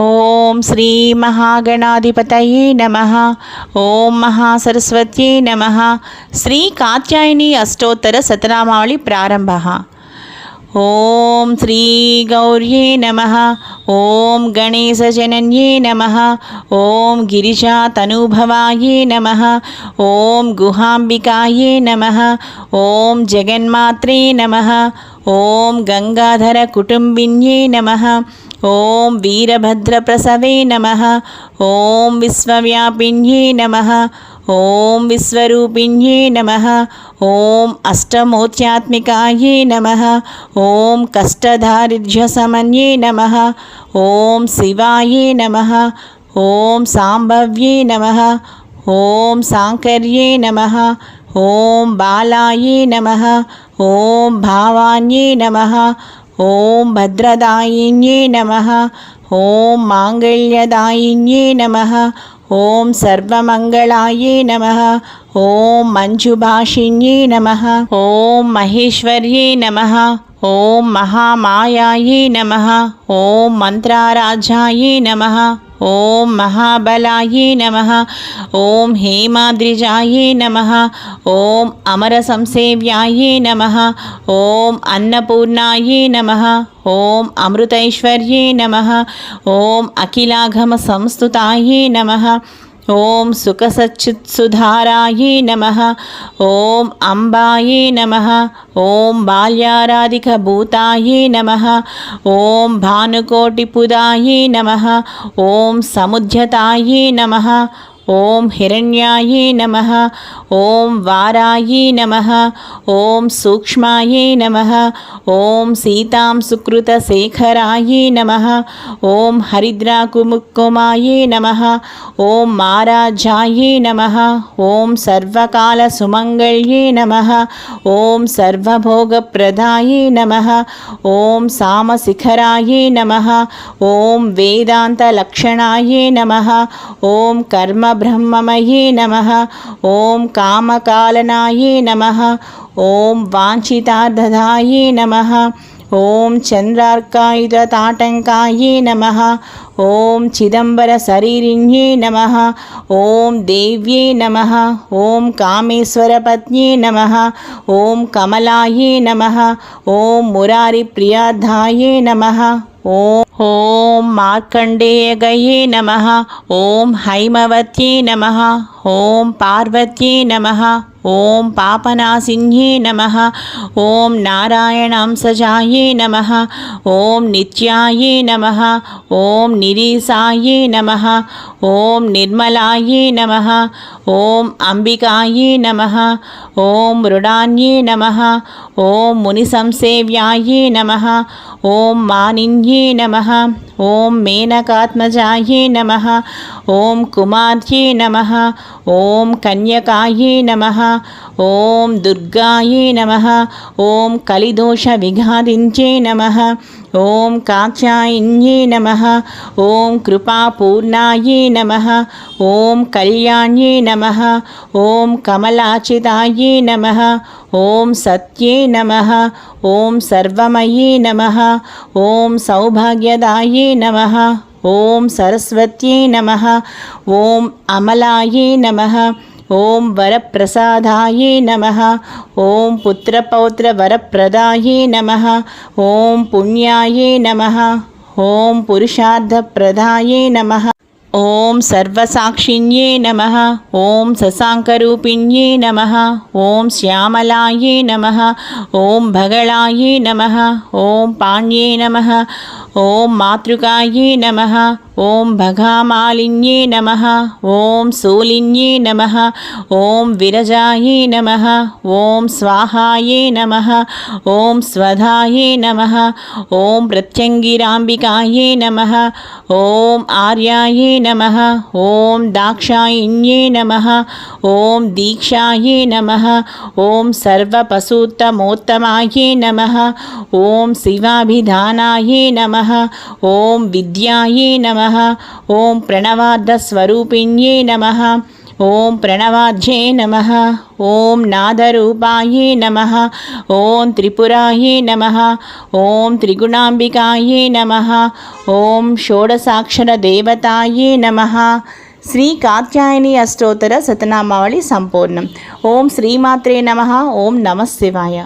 ఓం శ్రీ మహాగణాధిపతయే నమ. ఓం మహాసరస్వత్యే నమ. శ్రీ కాత్యాయని అష్టోత్తర శతనామావళి ప్రారంభ. ఓం శ్రీ గౌర్యే నమ. ఓం గణేశజనన్యే నమ. ఓం గిరిజాతనూభవాయే నమ. ఓం గుహాంబికాయే నమ. ఓం జగన్మాత్రే నమ. ఓం గంగాధర కుటుంబిన్యే నమ. ఓం వీరభద్రప్రసవే నమ ఓం విశ్వవ్యాపిన్యే నమ ఓం విశ్వరూపిణ్యే నమ ఓం అష్టమూర్త్యాత్మికాయే నమ ఓం కష్టదారిద్ర్యసమన్యే నమ ఓం శివాయే నమ ఓం సాంభవ్యే నమ ఓం సాంకర్యే నమ ఓం బాలాయే నమ ఓం భావాన్యే నమ ఓం భద్రదాయిన్యే నమ. ఓం మాంగళ్యదాయిన్యే నమ. ఓం సర్వమంగళాయే నమ. ఓం మంజుభాషిణ్యే నమ. ఓం మహేశ్వర్యే నమ. ఓం మహామాయాయే నమ. ఓం మంత్రారాజాయే నమ. ఓం మహాబలాయే నమ ఓం హేమాద్రిజాయే నమ ఓం అమరసంసేవ్యాయే నమ ఓం అన్నపూర్ణాయే నమ ఓం అమృతైశ్వర్యే నమ ఓం అఖిలాగమ సంస్థుతాయే నమ ఓం సుఖసచ్చిత్సుధారాయే నమ ఓం అంబాయే నమ ఓం బాల్యారాధిక భూతాయే నమ ఓం భానుకోటిపుదాయే నమ ఓం సముద్యతాయే నమ ఓం హిరణ్యాయే నమ ఓం వారాయే నమ ఓం సూక్ష్మాయే నమ ఓం సీతాం సుకృతశేఖరాయే నమ ఓం హరిద్రాకుముక్కుమాయే నమ ఓం మారాజాయే నమ ఓం సర్వకాల సుమంగళ్యే నమ ఓం సర్వభోగప్రదాయే నమ ఓం సామశిఖరాయే నమ ఓం వేదాంతలక్షణాయే నమ ఓం కర్మ నమ ఓం కామకాలనాయే నమ ఓం వాంఛితార్థదాయే నమ ఓం చంద్రార్కాయుధతాటంకాయే నమ ఓం చిదంబరశరీరిణ్యే నమ ఓం దేవ్యే నమ ఓం కామేశ్వరపత్న్యే నమ ఓం కమలాయే నమ ఓం మురారిప్రియార్థాయే నమ ఓం ఓం మార్కండేయగయే నమ ఓం హైమవత్యే నమ ఓం పార్వత్యే నమ ఓం పాపనాశిన్యే నమ ఓం నారాయణాంసజాయే నమ ఓం నిత్యాయే నమ ఓం నిరీసాయే నమ ఓం నిర్మలాయే నమ ఓం అంబికాయే నమ ఓం మృడాన్యే నమ ఓం మునిసంసేవ్యాయే నమ ఓం మానిన్యే నమ ఓం మేనకాత్మజాయే నమ ఓం కుమార్యే నమ ఓం కన్యకాయే నమ ఓం దుర్గాయే నమ ఓం కలిదోష విఘాదించే నమ ఓం కాచాయిన్యే నమ ఓం కృపాపూర్ణాయే నమ ఓం కళ్యాణ్యే నమ ఓం కమలాచితాయే నమ ఓం సత్యే నమ ఓం సర్వమయే నమ ఓం సౌభాగ్యదాయే నమ ఓం సరస్వత్యే నమ ఓం అమలాయే నమ ఓం వరప్రసాదాయే నమ. ఓం పుత్రపౌత్ర పుత్రపౌత్రవరప్రదాయే నమ. ఓం పుణ్యాయే నమ. ఓం పురుషార్థప్రదాయే నమ. ఓం సర్వసాక్షిణ్యే నమ. ఓం శశాంకరూపిణ్యే నమ. ఓం శ్యామలాయే నమ. ఓం భగళాయే నమ. ఓం పాణ్యే నమ. ఓం మాతృకాయే నమ. ఓం భగామాలిన్యే నమ ఓం శూలిన్యే నమ ఓం విరజాయే నమ ఓం స్వాహాయే నమ ఓం స్వధాయే నమ ఓం ప్రత్యంగిరాంబికాయే నమ ఓం ఆర్యాయే నమ ఓం దాక్షాయిన్యే నమ ఓం దీక్షాయే నమ ఓం సర్వపశూత్తమోత్తమాయే నమ ఓం శివాభిధానాయే నమ ఓం విద్యాయే నమ ఓం ప్రణవార్థస్వరూపిణ్యే నమ ఓం ప్రణవాధ్యే నమ ఓం నాదరూపాయే నమ ఓం త్రిపురాయే నమ ఓం త్రిగుణాంబికాయే నమ ఓం షోడసాక్షర దేవతాయే నమ శ్రీ కాత్యాయని అష్టోత్తర శతనామావళి సంపూర్ణం ఓం శ్రీమాత్రే నమ ఓం నమ శివాయ